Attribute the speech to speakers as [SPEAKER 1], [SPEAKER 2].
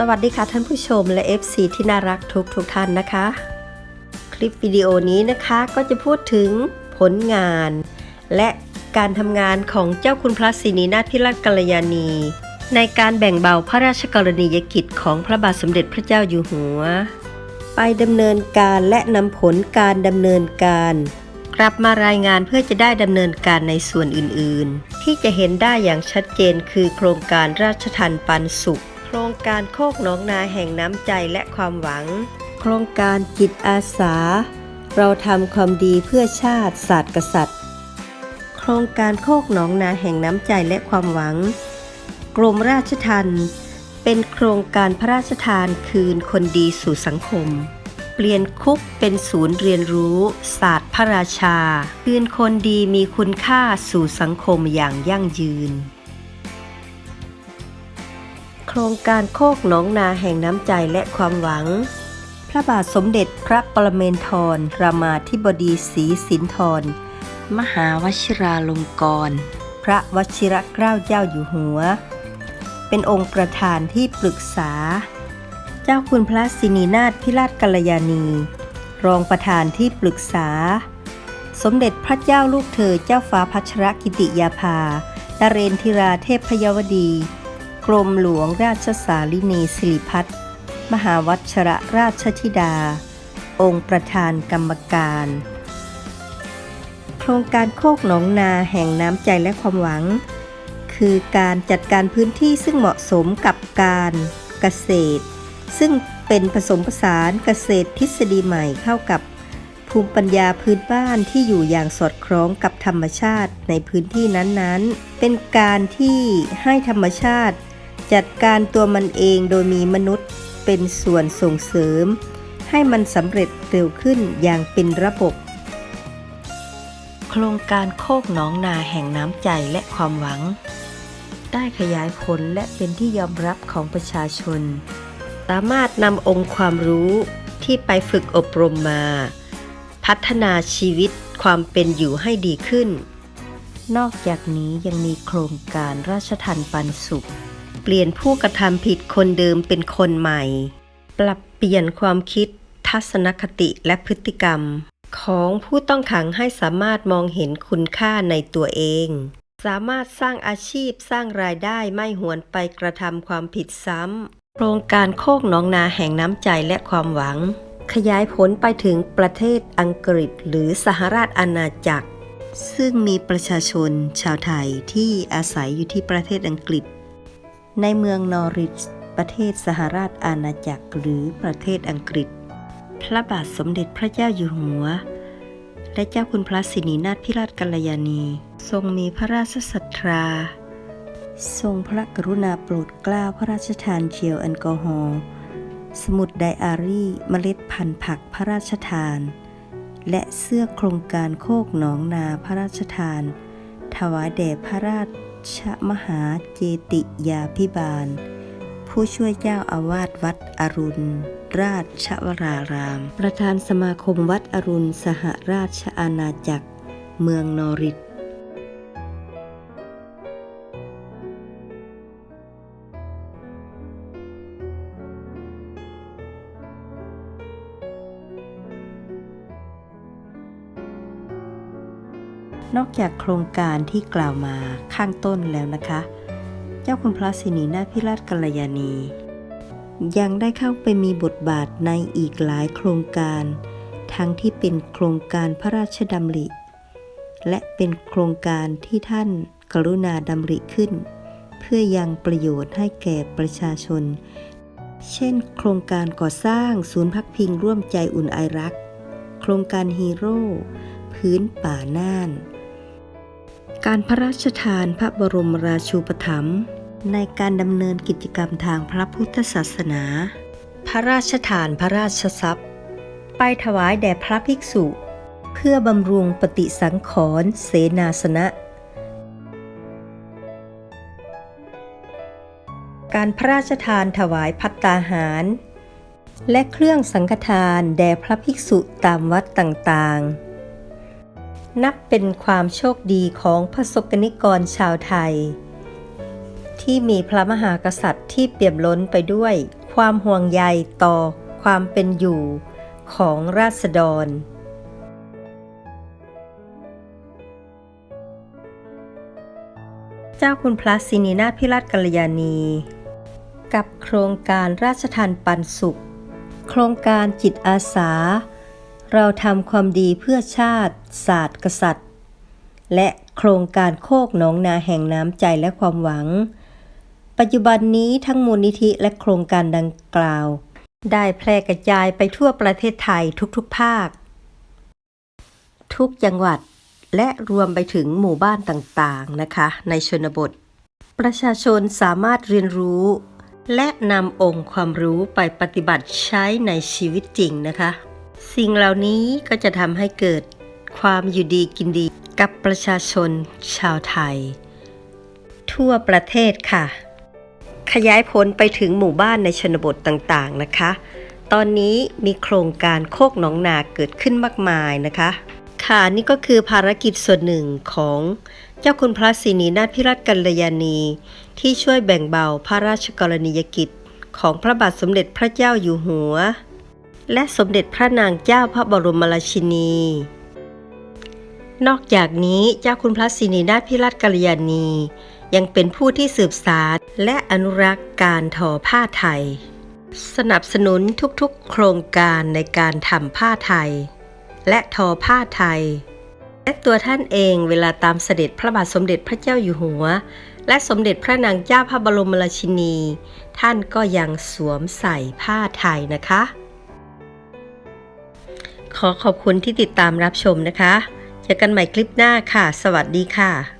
[SPEAKER 1] สวัสดีค่ะท่านผู้ชมและ FC ที่น่ารักทุกทุกท่านนะคะ คลิปวิดีโอนี้นะคะก็จะพูดถึงผลงาน และการทำงานของเจ้าคุณพระศรีนีนาถพิราชกัลยาณี ในการแบ่งเบาพระราชกรณียกิจของพระบาทสมเด็จพระเจ้าอยู่หัว ไปดำเนินการและนำผลการดำเนินการ กลับมารายงานเพื่อจะได้ดำเนินการในส่วนอื่นๆ ที่จะเห็นได้อย่างชัดเจนคือโครงการราชทันปันสุข รงการโคกหนองนาแห่งน้ำใจและความหวัง โครงการจิตอาสา เราทำความดีเพื่อชาติศาสตร์กษัตริย์ โครงการโคกหนองนาแห่งน้ำใจและความหวัง กรมราชทัณฑ์เป็นโครงการพระราชทานคืนคนดีสู่สังคม เปลี่ยนคุกเป็นศูนย์เรียนรู้ศาสตร์พระราชา คืนคนดีมีคุณค่าสู่สังคมอย่างยั่งยืนโครงการโคกหนองนาแห่งน้ำใจและความหวัง พระบาทสมเด็จพระปรเมนทรรามาธิบดีศรีสินธร มหาวชิราลงกรณพระวชิรเกล้าเจ้าอยู่หัว เป็นองค์ประธานที่ปรึกษา เจ้าคุณพระสินีนาถพิราชกัลยาณี รองประธานที่ปรึกษา สมเด็จพระเจ้าลูกเธอเจ้าฟ้าพัชรกิติยาภาดาเรนธิราเทพยวดี กรมหลวงราชสาลินีสิริพัฒน์มหาวัชรราชธิดา องค์ประธานกรรมการ โครงการโคกหนองนาแห่งน้ำใจและความหวัง คือการจัดการพื้นที่ซึ่งเหมาะสมกับการเกษตร ซึ่งเป็นผสมผสานเกษตรทฤษฎีใหม่เข้ากับภูมิปัญญาพื้นบ้านที่อยู่อย่างสอดคล้องกับธรรมชาติในพื้นที่นั้นๆ เป็นการที่ให้ธรรมชาติ จัดการตัวมันเองโดยมีมนุษย์เป็นส่วนส่งเสริม ให้มันสำเร็จเร็วขึ้นอย่างเป็นระบบ โครงการโคกหนองนาแห่งน้ำใจและความหวัง ได้ขยายผลและเป็นที่ยอมรับของประชาชน สามารถนำองค์ความรู้ที่ไปฝึกอบรมมา พัฒนาชีวิตความเป็นอยู่ให้ดีขึ้น นอกจากนี้ยังมีโครงการราชทันปันสุข เปลี่ยนผู้กระทำผิดคนเดิมเป็นคนใหม่ ปรับเปลี่ยนความคิด ทัศนคติและพฤติกรรม ของผู้ต้องขังให้สามารถมองเห็นคุณค่าในตัวเอง สามารถสร้างอาชีพสร้างรายได้ไม่หวนไปกระทำความผิดซ้ำโครงการโคกหนองนาแห่งน้ำใจและความหวัง ขยายผลไปถึงประเทศอังกฤษหรือสหราชอาณาจักรซึ่งมีประชาชนชาวไทยที่อาศัยอยู่ที่ประเทศอังกฤษ ในเมืองนอริช ประเทศสหราชอาณาจักรหรือประเทศอังกฤษ พระบาทสมเด็จพระเจ้าอยู่หัว และเจ้าคุณพระสินีนาถพิราชกัลยาณี ทรงมีพระราชศรัทธา ทรงพระกรุณาโปรดเกล้าพระราชทานเจลแอลกอฮอล์สมุดไดอารี่เมล็ดพันธุ์ผักพระราชทาน และเสื้อโครงการโคกหนองนาพระราชทาน ถวายแด่พระราช มหาเจติยาพิบาล ผู้ช่วยเจ้าอาวาสวัดอรุณ ราชวราราม ประธานสมาคมวัดอรุณ สหราชอาณาจักร เมืองนอริท นอกจากโครงการที่กล่าวมาข้างต้นแล้วนะคะ เจ้าคุณพระสินีนาพิราชกัลยาณี ยังได้เข้าไปมีบทบาทในอีกหลายโครงการ ทั้งที่เป็นโครงการพระราชดำริ และเป็นโครงการที่ท่านกรุณาดำริขึ้น เพื่อยังประโยชน์ให้แก่ประชาชน เช่น โครงการก่อสร้างศูนย์พักพิงร่วมใจอุ่นไอรัก โครงการฮีโร่พื้นป่าน่าน การพระราชทานพระบรมราชูปถัมภ์ในการดำเนินกิจกรรมทางพระพุทธศาสนา พระราชทานพระราชทรัพย์ ไปถวายแด่พระภิกษุ เพื่อบำรุงปฏิสังขรณ์เสนาสนะ การพระราชทานถวายพัตตาหาร และเครื่องสังฆทานแด่พระภิกษุตามวัดต่างๆ นับเป็นความโชคดีของพระสกนิกรชาวไทย ที่มีพระมหากษัตริย์ที่เปี่ยมล้นไปด้วย ความห่วงใยต่อความเป็นอยู่ของราษฎร เจ้าคุณพระสินีนาพิราชกัลยาณีกับโครงการราชทานปันสุข โครงการจิตอาสา เราทำความดีเพื่อชาติ ศาสตร์กษัตริย์ และโครงการโคกหนองนาแห่งน้ำใจและความหวัง ปัจจุบันนี้ทั้งมูลนิธิและโครงการดังกล่าว ได้แพร่กระจายไปทั่วประเทศไทยทุกๆภาค ทุกจังหวัดและรวมไปถึงหมู่บ้านต่างๆนะคะ ในชนบท ประชาชนสามารถเรียนรู้ และนำองค์ความรู้ไปปฏิบัติใช้ในชีวิตจริงนะคะ สิ่งเหล่านี้ก็จะทำให้เกิดความอยู่ดีกินดีกับประชาชนชาวไทย ทั่วประเทศค่ะ ขยายผลไปถึงหมู่บ้านในชนบทต่างๆนะคะ ตอนนี้มีโครงการโคกหนองนาเกิดขึ้นมากมายนะคะ ค่ะนี่ก็คือภารกิจส่วนหนึ่งของเจ้าคุณพระศรีนีนาถพิรัตกัลยาณี ที่ช่วยแบ่งเบาพระราชกรณียกิจของพระบาทสมเด็จพระเจ้าอยู่หัว และสมเด็จพระนางเจ้าพระบรมราชินี นอกจากนี้เจ้าคุณพระศรีนีนาถพิรัตกัลยาณี ยังเป็นผู้ที่สืบสารและอนุรักษ์การทอผ้าไทย สนับสนุนทุกๆ โครงการในการทำผ้าไทย และทอผ้าไทย และตัวท่านเองเวลาตามเสด็จพระบาทสมเด็จพระเจ้าอยู่หัวและสมเด็จพระนางเจ้าพระบรมราชินี ท่านก็ยังสวมใส่ผ้าไทยนะคะ ขอขอบคุณที่ติดตามรับชมนะคะ เจอกันใหม่คลิปหน้าค่ะ สวัสดีค่ะ